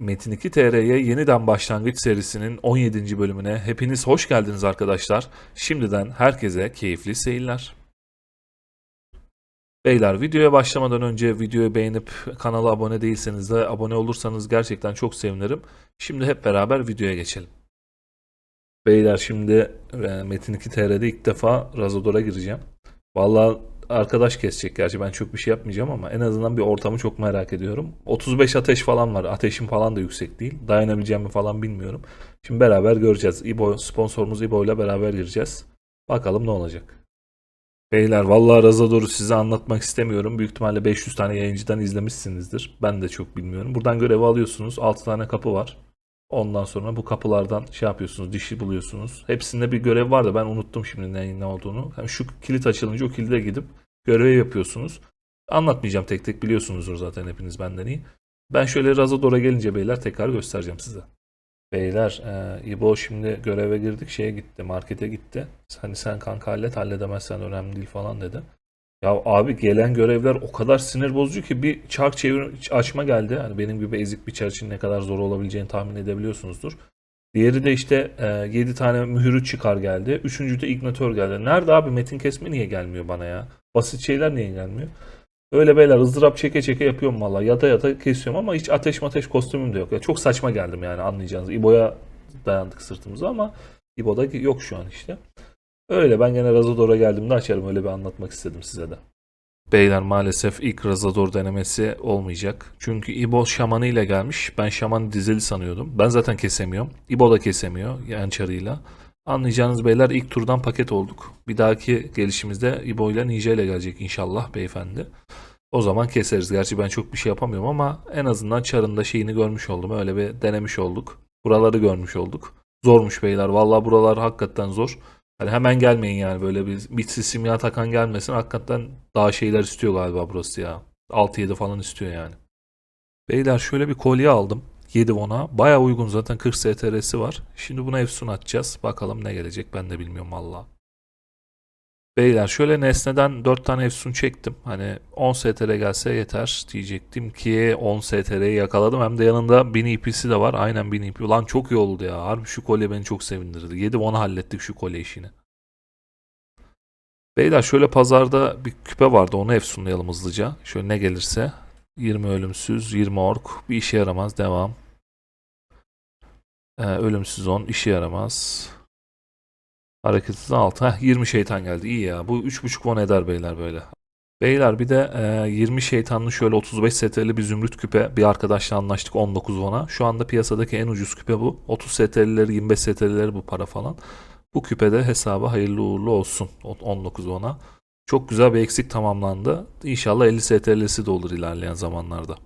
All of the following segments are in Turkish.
Metin 2 TR'ye yeniden başlangıç serisinin 17. bölümüne hepiniz hoş geldiniz arkadaşlar. Şimdiden herkese keyifli seyirler. Beyler videoya başlamadan önce videoyu beğenip kanala abone değilseniz de abone olursanız gerçekten çok sevinirim. Şimdi hep beraber videoya geçelim. Beyler şimdi e, Metin 2 TR'de ilk defa Razador'a gireceğim. Vallahi arkadaş kesecek gerçi ben çok bir şey yapmayacağım ama en azından bir ortamı çok merak ediyorum. 35 ateş falan var. Ateşim falan da yüksek değil. Dayanabileceğimi falan bilmiyorum. Şimdi beraber göreceğiz. İbo sponsorumuz İbo ile beraber gireceğiz. Bakalım ne olacak. Beyler vallahi Razador'u size anlatmak istemiyorum. Büyük ihtimalle 500 tane yayıncıdan izlemişsinizdir. Ben de çok bilmiyorum. Buradan görev alıyorsunuz. 6 tane kapı var. Ondan sonra bu kapılardan şey yapıyorsunuz, dişi buluyorsunuz. Hepsinde bir görev var da ben unuttum şimdi ne, ne olduğunu. Yani şu kilit açılınca o kilide gidip görevi yapıyorsunuz. Anlatmayacağım tek tek biliyorsunuzdur zaten hepiniz benden iyi. Ben şöyle Razador'a gelince beyler tekrar göstereceğim size. Beyler, e, İbo şimdi göreve girdik şeye gitti, markete gitti. Hani sen kanka hallet, halledemezsen önemli değil falan dedi. Ya abi gelen görevler o kadar sinir bozucu ki bir çark çevir açma geldi. Hani benim gibi ezik bir çar için ne kadar zor olabileceğini tahmin edebiliyorsunuzdur. Diğeri de işte 7 tane mühürü çıkar geldi. Üçüncü de ignatör geldi. Nerede abi metin kesme niye gelmiyor bana ya? Basit şeyler niye gelmiyor? Öyle beyler ızdırap çeke çeke yapıyorum valla. Yata yata kesiyorum ama hiç ateş mateş kostümüm de yok. Ya çok saçma geldim yani anlayacağınız. İbo'ya dayandık sırtımıza ama İbo'da yok şu an işte. Öyle ben gene Razador'a geldiğimde açarım öyle bir anlatmak istedim size de. Beyler maalesef ilk Razador denemesi olmayacak. Çünkü İbo şamanı ile gelmiş. Ben şamanı dizeli sanıyordum. Ben zaten kesemiyorum. İbo da kesemiyor yançarıyla. Anlayacağınız beyler ilk turdan paket olduk. Bir dahaki gelişimizde İbo ile Ninja ile gelecek inşallah beyefendi. O zaman keseriz. Gerçi ben çok bir şey yapamıyorum ama en azından çarında şeyini görmüş oldum. Öyle bir denemiş olduk. Buraları görmüş olduk. Zormuş beyler. Vallahi buralar hakikaten zor. Hani hemen gelmeyin yani böyle bir bitsiz simya takan gelmesin. Hakikaten daha şeyler istiyor galiba burası ya. 6-7 falan istiyor yani. Beyler şöyle bir kolye aldım. 7 ona. Baya uygun zaten 40 STR'si var. Şimdi buna Efsun atacağız. Bakalım ne gelecek ben de bilmiyorum valla. Beyler şöyle nesneden 4 tane Efsun çektim. Hani 10 STR gelse yeter diyecektim ki 10 STR'yi yakaladım. Hem de yanında 1000 IP'si de var. Aynen 1000 IP. Lan çok iyi oldu ya. Harbi şu kolye beni çok sevindirdi. 7 ona hallettik şu kolye işini. Beyler şöyle pazarda bir küpe vardı. Onu efsunlayalım hızlıca. Şöyle ne gelirse. 20 ölümsüz, 20 ork. Bir işe yaramaz. Devam. Ee, ölümsüz 10. işe yaramaz. Hareketsiz 6. Heh, 20 şeytan geldi. İyi ya. Bu 3.5 won eder beyler böyle. Beyler bir de e, 20 şeytanlı şöyle 35 STR'li bir zümrüt küpe bir arkadaşla anlaştık 19 won'a. Şu anda piyasadaki en ucuz küpe bu. 30 STR'lileri 25 STR'lileri bu para falan. Bu küpede hesaba hayırlı uğurlu olsun. O- 19 won'a. Çok güzel bir eksik tamamlandı. İnşallah 50 STR'lisi de olur ilerleyen zamanlarda.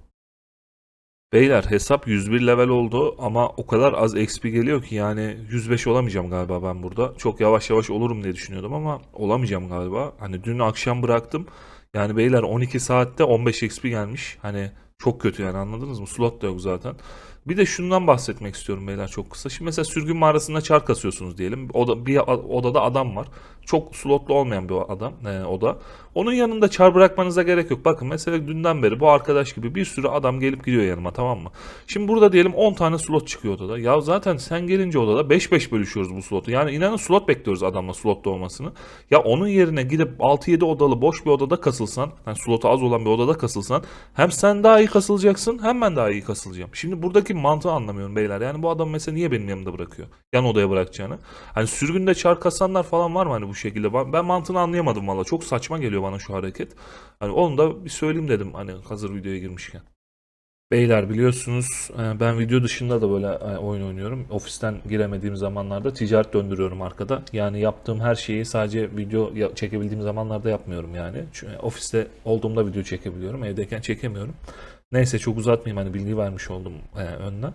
Beyler hesap 101 level oldu ama o kadar az XP geliyor ki yani 105 olamayacağım galiba ben burada. Çok yavaş yavaş olurum diye düşünüyordum ama olamayacağım galiba. Hani dün akşam bıraktım. Yani beyler 12 saatte 15 XP gelmiş. Hani çok kötü yani anladınız mı? Slot da yok zaten. Bir de şundan bahsetmek istiyorum beyler çok kısa. Şimdi mesela sürgün mağarasında çar kasıyorsunuz diyelim. Oda, bir odada adam var. Çok slotlu olmayan bir adam e, oda. Onun yanında çar bırakmanıza gerek yok. Bakın mesela dünden beri bu arkadaş gibi bir sürü adam gelip gidiyor yanıma tamam mı? Şimdi burada diyelim 10 tane slot çıkıyor odada. Ya zaten sen gelince odada 5-5 bölüşüyoruz bu slotu. Yani inanın slot bekliyoruz adamla slotta olmasını. Ya onun yerine gidip 6-7 odalı boş bir odada kasılsan, yani slotu az olan bir odada kasılsan hem sen daha iyi kasılacaksın hem ben daha iyi kasılacağım. Şimdi buradaki mantığı anlamıyorum beyler. Yani bu adam mesela niye benim yanımda bırakıyor? Yan odaya bırakacağını. Hani sürgünde çar kasanlar falan var mı hani bu şekilde? Ben, mantığını anlayamadım valla. Çok saçma geliyor bana şu hareket. Hani onu da bir söyleyeyim dedim hani hazır videoya girmişken. Beyler biliyorsunuz e, ben video dışında da böyle e, oyun oynuyorum. Ofisten giremediğim zamanlarda ticaret döndürüyorum arkada. Yani yaptığım her şeyi sadece video çekebildiğim zamanlarda yapmıyorum yani. Çünkü ofiste olduğumda video çekebiliyorum. Evdeyken çekemiyorum. Neyse çok uzatmayayım hani bilgi vermiş oldum e, önden.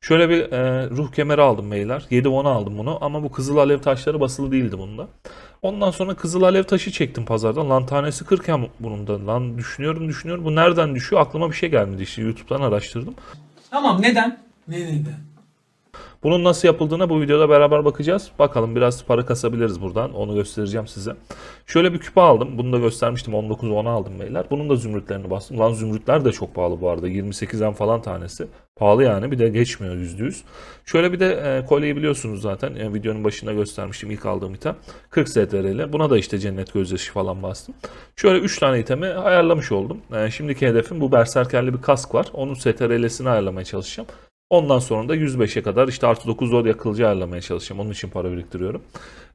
Şöyle bir e, ruh kemeri aldım beyler. 7 10 aldım bunu ama bu kızıl alev taşları basılı değildi bunda. Ondan sonra kızıl alev taşı çektim pazardan. Lan tanesi 40 ya bunun da. Lan düşünüyorum düşünüyorum. Bu nereden düşüyor? Aklıma bir şey gelmedi işte. YouTube'dan araştırdım. Tamam neden? Ne neden? Bunun nasıl yapıldığına bu videoda beraber bakacağız. Bakalım biraz para kasabiliriz buradan. Onu göstereceğim size. Şöyle bir küpe aldım. Bunu da göstermiştim. 19 10 aldım beyler. Bunun da zümrütlerini bastım. Lan zümrütler de çok pahalı bu arada. 28'den falan tanesi. Pahalı yani. Bir de geçmiyor %100. Şöyle bir de e, kolyeyi biliyorsunuz zaten. E, videonun başında göstermiştim ilk aldığım item. 40 STR'li. Buna da işte cennet gözyaşı falan bastım. Şöyle 3 tane itemi ayarlamış oldum. E, şimdiki hedefim bu berserkerli bir kask var. Onun STR'lesini ayarlamaya çalışacağım. Ondan sonra da 105'e kadar işte artı 9 zor yakılıcı ayarlamaya çalışacağım. Onun için para biriktiriyorum.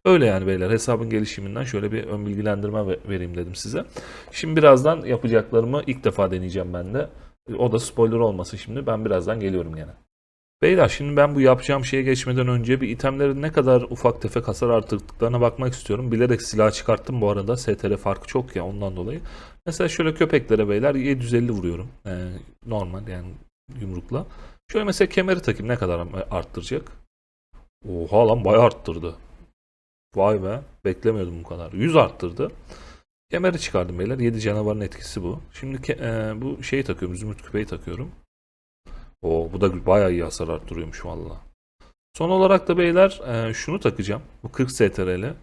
Öyle yani beyler hesabın gelişiminden şöyle bir ön bilgilendirme ve- vereyim dedim size. Şimdi birazdan yapacaklarımı ilk defa deneyeceğim ben de. O da spoiler olmasın şimdi. Ben birazdan geliyorum gene. Beyler şimdi ben bu yapacağım şeye geçmeden önce bir itemlerin ne kadar ufak tefek hasar artırdıklarına bakmak istiyorum. Bilerek silah çıkarttım bu arada. STR farkı çok ya ondan dolayı. Mesela şöyle köpeklere beyler 750 vuruyorum. Ee, normal yani yumrukla. Şöyle mesela kemeri takayım ne kadar arttıracak? Oha lan bayağı arttırdı. Vay be. Beklemiyordum bu kadar. 100 arttırdı. Kemeri çıkardım beyler. 7 canavarın etkisi bu. Şimdi e, bu şeyi takıyorum. Zümrüt küpeyi takıyorum. Oo, bu da bayağı iyi hasar arttırıyormuş valla. Son olarak da beyler e, şunu takacağım. Bu 40 STR'li.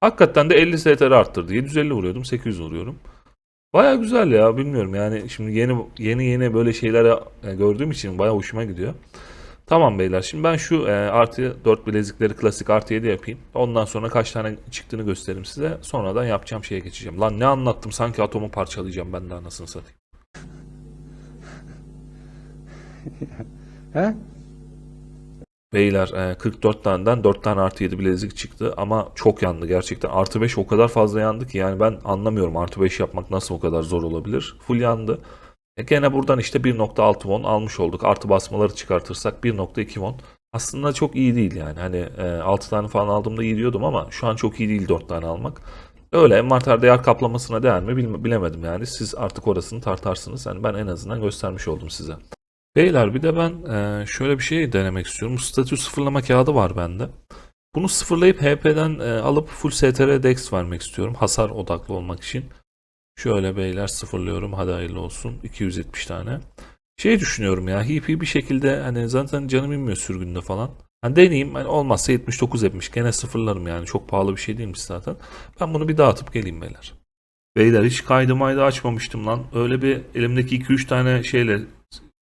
Hakikaten de 50 STR arttırdı. 750 vuruyordum. 800 vuruyorum. Baya güzel ya bilmiyorum yani şimdi yeni yeni yeni böyle şeyler e, gördüğüm için baya hoşuma gidiyor. Tamam beyler şimdi ben şu e, artı 4 bilezikleri klasik artı 7 yapayım. Ondan sonra kaç tane çıktığını göstereyim size. Sonradan yapacağım şeye geçeceğim. Lan ne anlattım sanki atomu parçalayacağım ben de anasını satayım. He? Beyler e, 44 taneden 4 tane artı 7 bilezik çıktı ama çok yandı gerçekten. Artı 5 o kadar fazla yandı ki yani ben anlamıyorum artı 5 yapmak nasıl o kadar zor olabilir. Full yandı. E gene buradan işte 1.6 won almış olduk. Artı basmaları çıkartırsak 1.2 won. Aslında çok iyi değil yani. Hani e, 6 tane falan aldığımda iyi diyordum ama şu an çok iyi değil 4 tane almak. Öyle envanterde yer kaplamasına değer mi bilemedim yani. Siz artık orasını tartarsınız. Yani ben en azından göstermiş oldum size. Beyler bir de ben e, şöyle bir şey denemek istiyorum. Statü sıfırlama kağıdı var bende. Bunu sıfırlayıp HP'den e, alıp full STR dex vermek istiyorum. Hasar odaklı olmak için. Şöyle beyler sıfırlıyorum. Hadi hayırlı olsun. 270 tane. Şey düşünüyorum ya. HP bir şekilde hani zaten canım inmiyor sürgünde falan. Hani deneyeyim. Hani olmazsa 79 etmiş. Gene sıfırlarım yani. Çok pahalı bir şey değilmiş zaten. Ben bunu bir dağıtıp geleyim beyler. Beyler hiç kaydı maydı açmamıştım lan. Öyle bir elimdeki 2-3 tane şeyle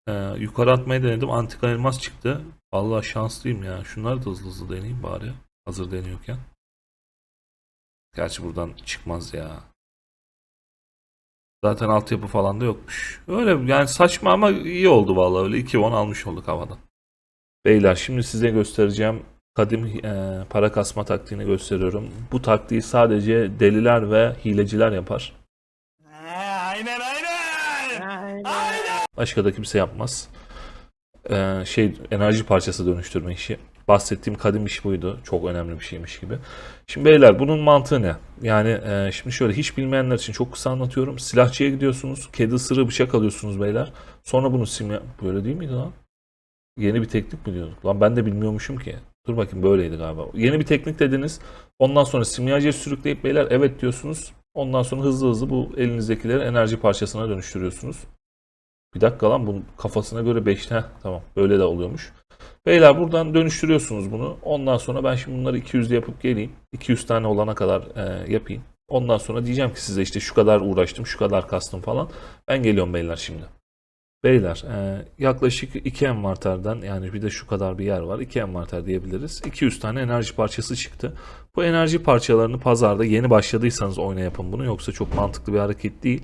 ee, yukarı atmayı denedim. Antika elmas çıktı. Vallahi şanslıyım ya. Şunları da hızlı hızlı deneyeyim bari. Hazır deniyorken. Gerçi buradan çıkmaz ya. Zaten altyapı falan da yokmuş. Öyle yani saçma ama iyi oldu vallahi öyle 2 won almış olduk havadan. Beyler şimdi size göstereceğim kadim e, para kasma taktiğini gösteriyorum. Bu taktiği sadece deliler ve hileciler yapar. Aynen aynen. Başka da kimse yapmaz. Ee, şey enerji parçası dönüştürme işi. Bahsettiğim kadim iş buydu. Çok önemli bir şeymiş gibi. Şimdi beyler bunun mantığı ne? Yani e, şimdi şöyle hiç bilmeyenler için çok kısa anlatıyorum. Silahçıya gidiyorsunuz. Kedi ısırığı bıçak alıyorsunuz beyler. Sonra bunu simya... Böyle değil miydi lan? Yeni bir teknik mi diyorduk? Lan ben de bilmiyormuşum ki. Dur bakayım böyleydi galiba. Yeni bir teknik dediniz. Ondan sonra simyacıya sürükleyip beyler evet diyorsunuz. Ondan sonra hızlı hızlı bu elinizdekileri enerji parçasına dönüştürüyorsunuz. Bir dakika lan bunun kafasına göre 5 Heh, tamam böyle de oluyormuş. Beyler buradan dönüştürüyorsunuz bunu. Ondan sonra ben şimdi bunları 200'de yapıp geleyim. 200 tane olana kadar e, yapayım. Ondan sonra diyeceğim ki size işte şu kadar uğraştım, şu kadar kastım falan. Ben geliyorum beyler şimdi. Beyler e, yaklaşık 2 envanterden yani bir de şu kadar bir yer var. 2 envanter diyebiliriz. 200 tane enerji parçası çıktı. Bu enerji parçalarını pazarda yeni başladıysanız oyuna yapın bunu. Yoksa çok mantıklı bir hareket değil.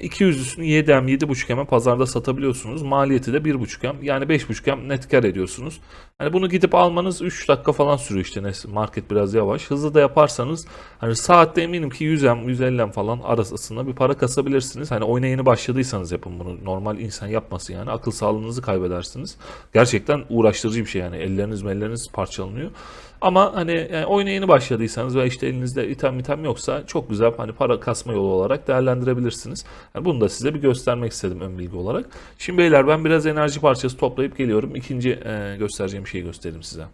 200'lüsünü 7M 7.5M'e pazarda satabiliyorsunuz. Maliyeti de 1.5M yani 5.5M net kar ediyorsunuz. Hani bunu gidip almanız 3 dakika falan sürüyor işte market biraz yavaş. Hızlı da yaparsanız hani saatte eminim ki 100M 150M falan arasında bir para kasabilirsiniz. Hani oyuna yeni başladıysanız yapın bunu. Normal insan yapmasın yani akıl sağlığınızı kaybedersiniz. Gerçekten uğraştırıcı bir şey yani elleriniz elleriniz parçalanıyor. Ama hani yani oyuna yeni başladıysanız ve işte elinizde item item yoksa çok güzel hani para kasma yolu olarak değerlendirebilirsiniz. Yani bunu da size bir göstermek istedim ön bilgi olarak. Şimdi beyler ben biraz enerji parçası toplayıp geliyorum. İkinci e, göstereceğim şeyi göstereyim size.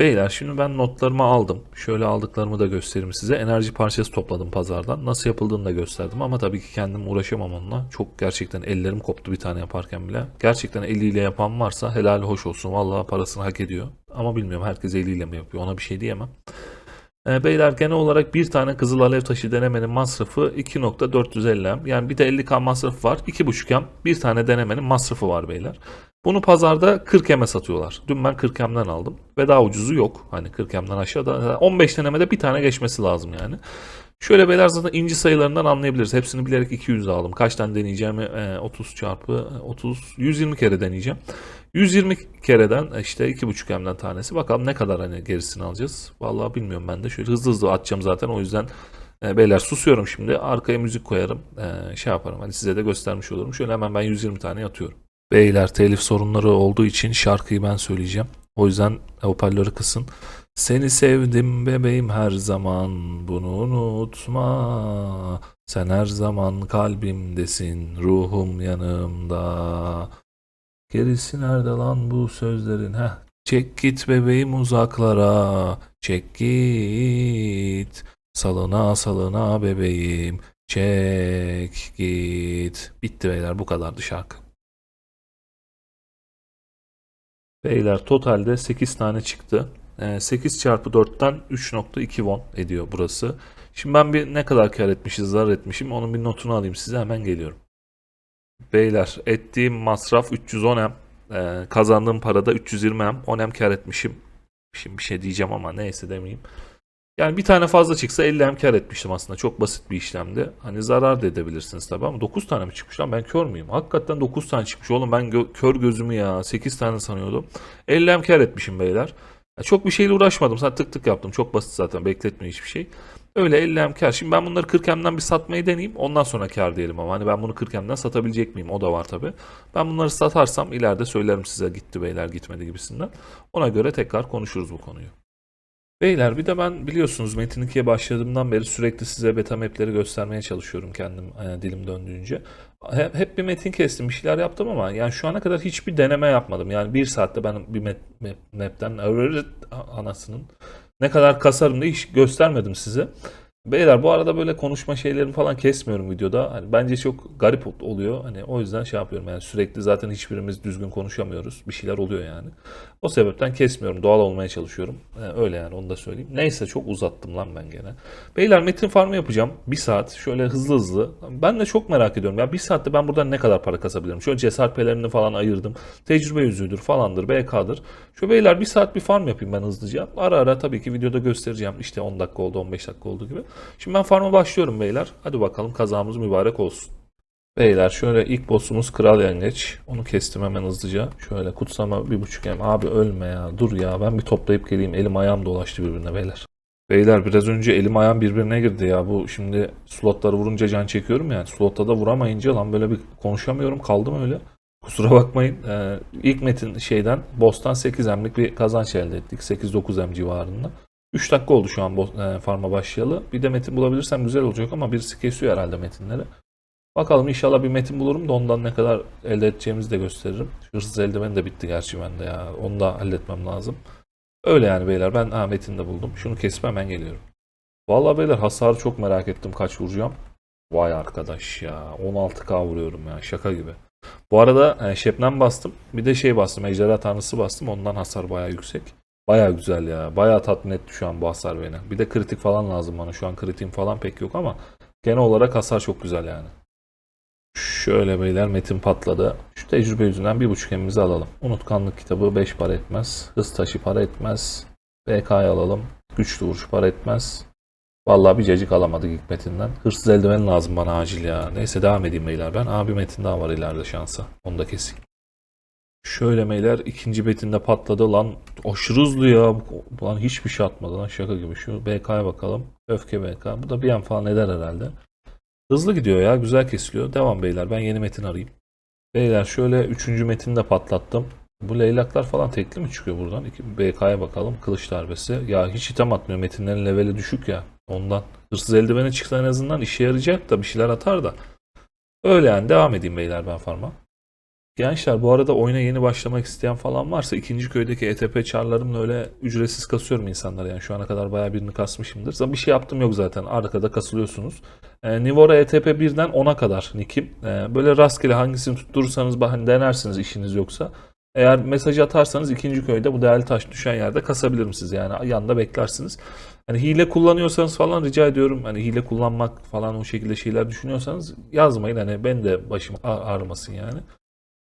Beyler şimdi ben notlarımı aldım. Şöyle aldıklarımı da göstereyim size. Enerji parçası topladım pazardan. Nasıl yapıldığını da gösterdim ama tabii ki kendim uğraşamam onunla. Çok gerçekten ellerim koptu bir tane yaparken bile. Gerçekten eliyle yapan varsa helal hoş olsun. Vallahi parasını hak ediyor. Ama bilmiyorum herkes eliyle mi yapıyor ona bir şey diyemem. E, beyler genel olarak bir tane kızıl alev taşı denemenin masrafı 2.450 m. Yani bir de 50k masrafı var. 2.5 m. Bir tane denemenin masrafı var beyler. Bunu pazarda 40 M'e satıyorlar. Dün ben 40 M'den aldım. Ve daha ucuzu yok. Hani 40 M'den aşağıda. 15 denemede bir tane geçmesi lazım yani. Şöyle beyler zaten inci sayılarından anlayabiliriz. Hepsini bilerek 200 aldım. Kaç tane deneyeceğimi e, 30 çarpı e, 30 120 kere deneyeceğim. 120 kereden e, işte 2.5 M'den tanesi. Bakalım ne kadar hani gerisini alacağız. Vallahi bilmiyorum ben de. Şöyle hızlı hızlı atacağım zaten. O yüzden e, beyler susuyorum şimdi. Arkaya müzik koyarım. E, şey yaparım. Hani size de göstermiş olurum. Şöyle hemen ben 120 tane atıyorum. Beyler telif sorunları olduğu için şarkıyı ben söyleyeceğim. O yüzden hoparlörü kısın. Seni sevdim bebeğim her zaman bunu unutma. Sen her zaman kalbimdesin ruhum yanımda. Gerisi nerede lan bu sözlerin? Heh. Çek git bebeğim uzaklara. Çek git. Salına salına bebeğim. Çek git. Bitti beyler bu kadardı şarkı. Beyler totalde 8 tane çıktı. Ee, 8 çarpı 4'ten 3.2 won ediyor burası. Şimdi ben bir ne kadar kar etmişiz, zarar etmişim onun bir notunu alayım size hemen geliyorum. Beyler ettiğim masraf 310 m. Ee, kazandığım parada 320 m. 10 m kar etmişim. Şimdi bir şey diyeceğim ama neyse demeyeyim. Yani bir tane fazla çıksa 50 m kar etmiştim aslında. Çok basit bir işlemdi. Hani zarar da edebilirsiniz tabii ama 9 tane mi çıkmış lan ben kör müyüm? Hakikaten 9 tane çıkmış oğlum ben gö- kör gözümü ya 8 tane sanıyordum. 50 m kar etmişim beyler. Ya çok bir şeyle uğraşmadım. Sadece tık tık yaptım. Çok basit zaten. Bekletmiyor hiçbir şey. Öyle 50 m kar. Şimdi ben bunları 40 m'den bir satmayı deneyeyim. Ondan sonra kar diyelim ama. Hani ben bunu 40 m'den satabilecek miyim? O da var tabii. Ben bunları satarsam ileride söylerim size gitti beyler gitmedi gibisinden. Ona göre tekrar konuşuruz bu konuyu. Beyler bir de ben biliyorsunuz Metin 2'ye başladığımdan beri sürekli size beta map'leri göstermeye çalışıyorum kendim e, dilim döndüğünce. Hep, hep bir metin kestim bir şeyler yaptım ama yani şu ana kadar hiçbir deneme yapmadım. Yani bir saatte ben bir map, map, map'ten anasının ne kadar kasarım diye hiç göstermedim size. Beyler bu arada böyle konuşma şeylerimi falan kesmiyorum videoda. Hani bence çok garip oluyor. Hani o yüzden şey yapıyorum yani sürekli zaten hiçbirimiz düzgün konuşamıyoruz. Bir şeyler oluyor yani. O sebepten kesmiyorum. Doğal olmaya çalışıyorum. Ee, öyle yani onu da söyleyeyim. Neyse çok uzattım lan ben gene. Beyler metin farmı yapacağım. Bir saat şöyle hızlı hızlı. Ben de çok merak ediyorum. Ya bir saatte ben buradan ne kadar para kasabilirim? Şöyle cesaret falan ayırdım. Tecrübe yüzüğüdür falandır. BK'dır. Şu beyler bir saat bir farm yapayım ben hızlıca. Ara ara tabii ki videoda göstereceğim. İşte 10 dakika oldu 15 dakika oldu gibi. Şimdi ben farma başlıyorum beyler. Hadi bakalım kazamız mübarek olsun. Beyler şöyle ilk boss'umuz Kral Yengeç. Onu kestim hemen hızlıca. Şöyle kutsama bir buçuk em. Abi ölme ya. Dur ya. Ben bir toplayıp geleyim. Elim ayağım dolaştı birbirine beyler. Beyler biraz önce elim ayağım birbirine girdi ya. Bu şimdi slotları vurunca can çekiyorum yani. Slotta da vuramayınca lan böyle bir konuşamıyorum. Kaldım öyle. Kusura bakmayın. Ee, ilk metin şeyden boss'tan 8 emlik bir kazanç elde ettik. 8-9 em civarında. 3 dakika oldu şu an e, farma başlayalı. Bir de metin bulabilirsem güzel olacak ama birisi kesiyor herhalde metinleri. Bakalım inşallah bir metin bulurum da ondan ne kadar elde edeceğimizi de gösteririm. Hırsız eldiven de bitti gerçi bende ya. Onu da halletmem lazım. Öyle yani beyler. Ben ha, metin de buldum. Şunu kesip hemen geliyorum. Vallahi beyler hasarı çok merak ettim kaç vuracağım. Vay arkadaş ya. 16k vuruyorum ya. Şaka gibi. Bu arada e, Şebnem bastım. Bir de şey bastım. Ejderha Tanrısı bastım. Ondan hasar bayağı yüksek. Bayağı güzel ya. Bayağı tatmin etti şu an bu hasar beni. Bir de kritik falan lazım bana. Şu an kritiğim falan pek yok ama genel olarak hasar çok güzel yani. Şöyle beyler metin patladı. Şu tecrübe yüzünden bir buçuk emimizi alalım. Unutkanlık kitabı 5 para etmez. Hız taşı para etmez. BK'yı alalım. Güçlü vuruş para etmez. Vallahi bir cacık alamadık ilk metinden. Hırsız eldiven lazım bana acil ya. Neyse devam edeyim beyler ben. Abi metin daha var ileride şansa. Onu da keseyim. Şöyle meyler ikinci betinde patladı lan. Aşırı hızlı ya. Lan hiçbir şey atmadı lan. Şaka gibi şu BK'ya bakalım. Öfke BK bu da bir an falan eder herhalde. Hızlı gidiyor ya. Güzel kesiliyor. Devam beyler. Ben yeni metin arayayım. Beyler şöyle üçüncü metini de patlattım. Bu leylaklar falan tekli mi çıkıyor buradan? BK'ya bakalım. Kılıç darbesi. Ya hiç item atmıyor. Metinlerin leveli düşük ya. Ondan. Hırsız eldiveni çıksa en azından işe yarayacak da bir şeyler atar da. Öyle yani. Devam edeyim beyler ben farma Gençler bu arada oyuna yeni başlamak isteyen falan varsa ikinci köydeki ETP çarlarımla öyle ücretsiz kasıyorum insanlara yani şu ana kadar bayağı birini kasmışımdır. Bir şey yaptım yok zaten arkada kasılıyorsunuz. E, Nivora ETP 1'den 10'a kadar nickim. E, böyle rastgele hangisini tutturursanız hani denersiniz işiniz yoksa. Eğer mesaj atarsanız ikinci köyde bu değerli taş düşen yerde kasabilirim sizi yani yanında beklersiniz. Hani hile kullanıyorsanız falan rica ediyorum hani hile kullanmak falan o şekilde şeyler düşünüyorsanız yazmayın hani ben de başım ağrımasın yani.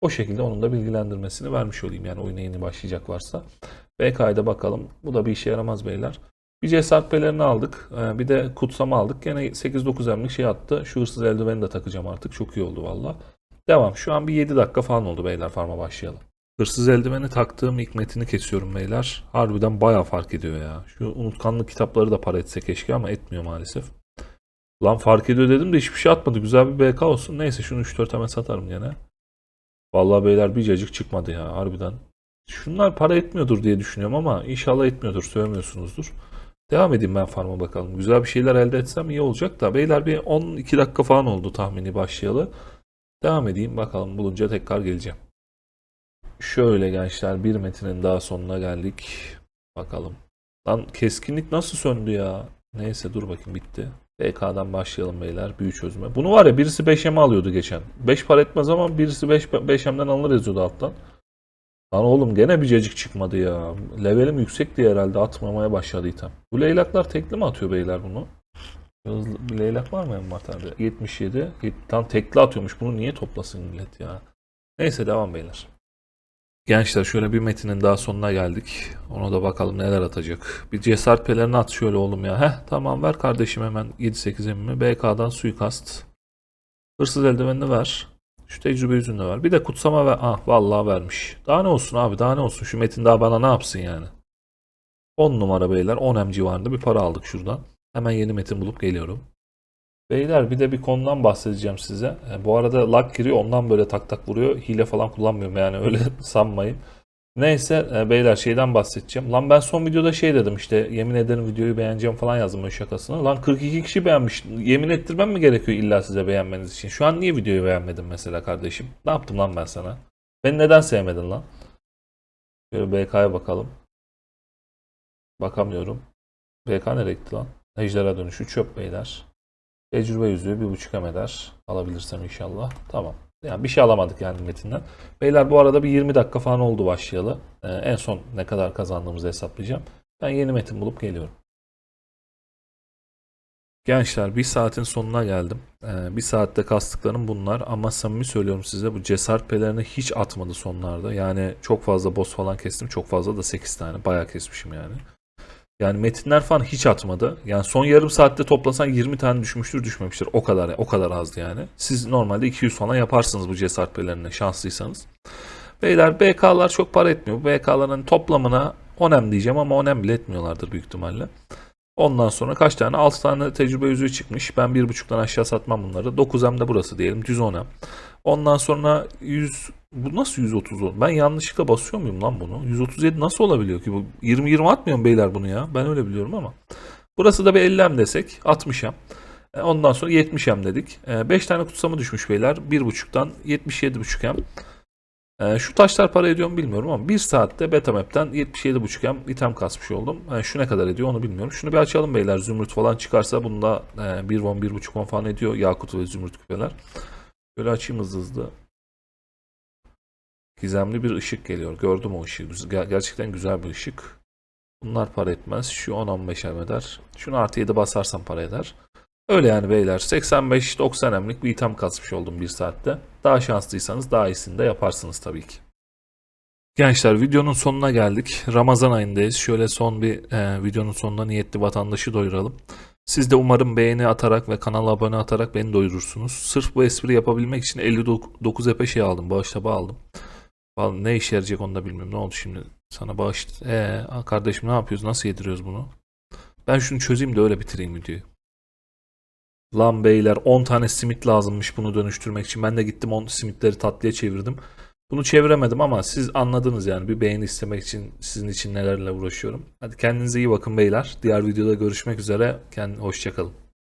O şekilde onun da bilgilendirmesini vermiş olayım yani oyuna yeni başlayacak varsa. BK'da bakalım. Bu da bir işe yaramaz beyler. Bir cesaret aldık. Ee, Bir de kutsama aldık. Gene 8-9 emlik şey attı. Şu hırsız eldiveni de takacağım artık. Çok iyi oldu valla. Devam. Şu an bir 7 dakika falan oldu beyler farma başlayalım. Hırsız eldiveni taktığım ilk metini kesiyorum beyler. Harbiden bayağı fark ediyor ya. Şu unutkanlık kitapları da para etse keşke ama etmiyor maalesef. Lan fark ediyor dedim de hiçbir şey atmadı. Güzel bir BK olsun. Neyse şunu 3-4 hemen satarım gene. Vallahi beyler bir cacık çıkmadı ya harbiden. Şunlar para etmiyordur diye düşünüyorum ama inşallah etmiyordur. Sövmüyorsunuzdur. Devam edeyim ben farma bakalım. Güzel bir şeyler elde etsem iyi olacak da. Beyler bir 12 dakika falan oldu tahmini başlayalı. Devam edeyim bakalım bulunca tekrar geleceğim. Şöyle gençler bir metinin daha sonuna geldik. Bakalım. Lan keskinlik nasıl söndü ya? Neyse dur bakayım bitti. BK'dan başlayalım beyler. Büyü çözme. Bunu var ya birisi 5M'e alıyordu geçen. 5 para etmez ama birisi 5 5M'den alınır yazıyordu alttan. Lan oğlum gene bir cacık çıkmadı ya. Levelim yüksek diye herhalde atmamaya başladı item. Bu leylaklar tekli mi atıyor beyler bunu? Hızlı bir leylak var mı envanterde? 77. Yet- Tam tekli atıyormuş. Bunu niye toplasın millet ya? Neyse devam beyler. Gençler şöyle bir metinin daha sonuna geldik. Ona da bakalım neler atacak. Bir cesaret pelerini at şöyle oğlum ya. Heh tamam ver kardeşim hemen 7-8 emmi. BK'dan suikast. Hırsız eldivenini ver. Şu tecrübe yüzünde ver. Bir de kutsama ver. Ah vallahi vermiş. Daha ne olsun abi daha ne olsun. Şu metin daha bana ne yapsın yani. 10 numara beyler. 10 em civarında bir para aldık şuradan. Hemen yeni metin bulup geliyorum. Beyler bir de bir konudan bahsedeceğim size. E, bu arada lag giriyor ondan böyle tak tak vuruyor. Hile falan kullanmıyorum yani öyle sanmayın. Neyse e, beyler şeyden bahsedeceğim. Lan ben son videoda şey dedim işte yemin ederim videoyu beğeneceğim falan yazdım o şakasına. Lan 42 kişi beğenmiş. Yemin ettirmem mi gerekiyor illa size beğenmeniz için? Şu an niye videoyu beğenmedin mesela kardeşim? Ne yaptım lan ben sana? Beni neden sevmedin lan? Şöyle BK'ya bakalım. Bakamıyorum. BK nereye gitti lan? Ejderha dönüşü çöp beyler. Tecrübe yüzüğü bir buçuk eder. Alabilirsem inşallah. Tamam. Yani bir şey alamadık yani metinden. Beyler bu arada bir 20 dakika falan oldu başlayalı. Ee, en son ne kadar kazandığımızı hesaplayacağım. Ben yeni metin bulup geliyorum. Gençler bir saatin sonuna geldim. Ee, bir saatte kastıklarım bunlar ama samimi söylüyorum size bu cesaret pelerini hiç atmadı sonlarda. Yani çok fazla boss falan kestim. Çok fazla da 8 tane. Bayağı kesmişim yani. Yani metinler falan hiç atmadı. Yani son yarım saatte toplasan 20 tane düşmüştür düşmemiştir. O kadar o kadar azdı yani. Siz normalde 200 falan yaparsınız bu cesaret şanslıysanız. Beyler BK'lar çok para etmiyor. BK'ların toplamına 10 em diyeceğim ama 10 em bile etmiyorlardır büyük ihtimalle. Ondan sonra kaç tane? 6 tane tecrübe yüzüğü çıkmış. Ben 1.5'tan aşağı satmam bunları. 9 em de burası diyelim. Düz 10 em. Ondan sonra 100 bu nasıl 130 oldu? Ben yanlışlıkla basıyor muyum lan bunu? 137 nasıl olabiliyor ki bu? 20-20 atmıyor mu beyler bunu ya? Ben öyle biliyorum ama. Burası da bir 50 em desek 60 em. E, Ondan sonra 70 em dedik. 5 tane kutsama düşmüş beyler. 1.5'tan 77.5 em. E, Şu taşlar para ediyor mu bilmiyorum ama 1 saatte Betamap'ten 77.5 em item kasmış oldum. E, Şu ne kadar ediyor onu bilmiyorum. Şunu bir açalım beyler. Zümrüt falan çıkarsa bunda 1 won 1.5 won falan ediyor. Yakut ve zümrüt küpeler. Böyle açayım hızlı hızlı. Gizemli bir ışık geliyor. Gördüm o ışığı. Gerçekten güzel bir ışık. Bunlar para etmez. Şu 10-15 em eder. Şunu artı 7 basarsam para eder. Öyle yani beyler. 85-90 emlik bir item kasmış oldum bir saatte. Daha şanslıysanız daha iyisini de yaparsınız tabii ki. Gençler videonun sonuna geldik. Ramazan ayındayız. Şöyle son bir e, videonun sonunda niyetli vatandaşı doyuralım. Siz de umarım beğeni atarak ve kanala abone atarak beni doyurursunuz. Sırf bu espri yapabilmek için 59 epe şey aldım. Bağış tabağı aldım. Vallahi ne işe yarayacak onu da bilmiyorum. Ne oldu şimdi? Sana bağış... Ee, kardeşim ne yapıyoruz? Nasıl yediriyoruz bunu? Ben şunu çözeyim de öyle bitireyim videoyu. Lan beyler 10 tane simit lazımmış bunu dönüştürmek için. Ben de gittim 10 simitleri tatlıya çevirdim. Bunu çeviremedim ama siz anladınız yani bir beğeni istemek için sizin için nelerle uğraşıyorum. Hadi kendinize iyi bakın beyler. Diğer videoda görüşmek üzere. Kendinize hoşçakalın.